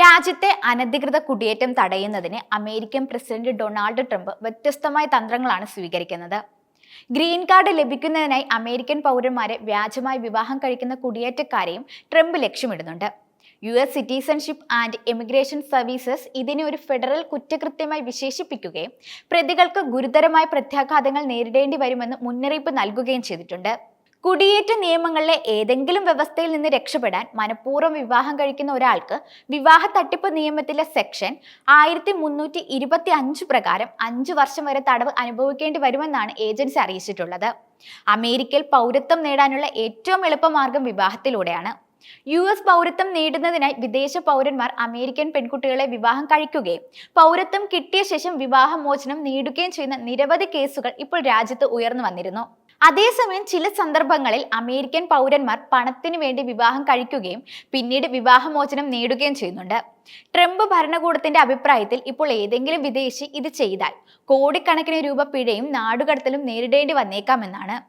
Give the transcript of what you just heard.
രാജ്യത്തെ അനധികൃത കുടിയേറ്റം തടയുന്നതിന് അമേരിക്കൻ പ്രസിഡന്റ് ഡൊണാൾഡ് ട്രംപ് വ്യത്യസ്തമായ തന്ത്രങ്ങളാണ് സ്വീകരിക്കുന്നത്. ഗ്രീൻ കാർഡ് ലഭിക്കുന്നതിനായി അമേരിക്കൻ പൗരന്മാരെ വ്യാജമായി വിവാഹം കഴിക്കുന്ന കുടിയേറ്റക്കാരെയും Trump ലക്ഷ്യമിടുന്നുണ്ട്. U S citizenship and emigration services ഇതിനെ ഒരു ഫെഡറൽ കുറ്റകൃത്യമായി വിശേഷിപ്പിക്കുകയും പ്രതികൾക്ക് ഗുരുതരമായ പ്രത്യാഘാതങ്ങൾ നേരിടേണ്ടി വരുമെന്ന് മുന്നറിയിപ്പ് നൽകുകയും ചെയ്തിട്ടുണ്ട്. കുടിയേറ്റ നിയമങ്ങളിലെ ഏതെങ്കിലും വ്യവസ്ഥയിൽ നിന്ന് രക്ഷപ്പെടാൻ മനഃപൂർവം വിവാഹം കഴിക്കുന്ന ഒരാൾക്ക് വിവാഹ തട്ടിപ്പ് നിയമത്തിലെ സെക്ഷൻ ആയിരത്തി മുന്നൂറ്റി ഇരുപത്തി അഞ്ച് പ്രകാരം അഞ്ച് വർഷം വരെ തടവ് അനുഭവിക്കേണ്ടി വരുമെന്നാണ് ഏജൻസി അറിയിച്ചിട്ടുള്ളത്. അമേരിക്കയിൽ പൗരത്വം നേടാനുള്ള ഏറ്റവും എളുപ്പമാർഗം വിവാഹത്തിലൂടെയാണ്. യു എസ് പൗരത്വം നേടുന്നതിനായി വിദേശ പൗരന്മാർ അമേരിക്കൻ പെൺകുട്ടികളെ വിവാഹം കഴിക്കുകയും പൗരത്വം കിട്ടിയ ശേഷം വിവാഹമോചനം നേടുകയും ചെയ്യുന്ന നിരവധി കേസുകൾ ഇപ്പോൾ രാജ്യത്ത് ഉയർന്നു വന്നിരുന്നു. അതേസമയം ചില സന്ദർഭങ്ങളിൽ അമേരിക്കൻ പൗരന്മാർ പണത്തിന് വേണ്ടി വിവാഹം കഴിക്കുകയും പിന്നീട് വിവാഹമോചനം നേടുകയും ചെയ്യുന്നുണ്ട്. ട്രംപ് ഭരണകൂടത്തിന്റെ അഭിപ്രായത്തിൽ ഇപ്പോൾ ഏതെങ്കിലും വിദേശി ഇത് ചെയ്താൽ കോടിക്കണക്കിന് രൂപ പിഴയും നാടുകടത്തലും നേരിടേണ്ടി വന്നേക്കാമെന്നാണ്.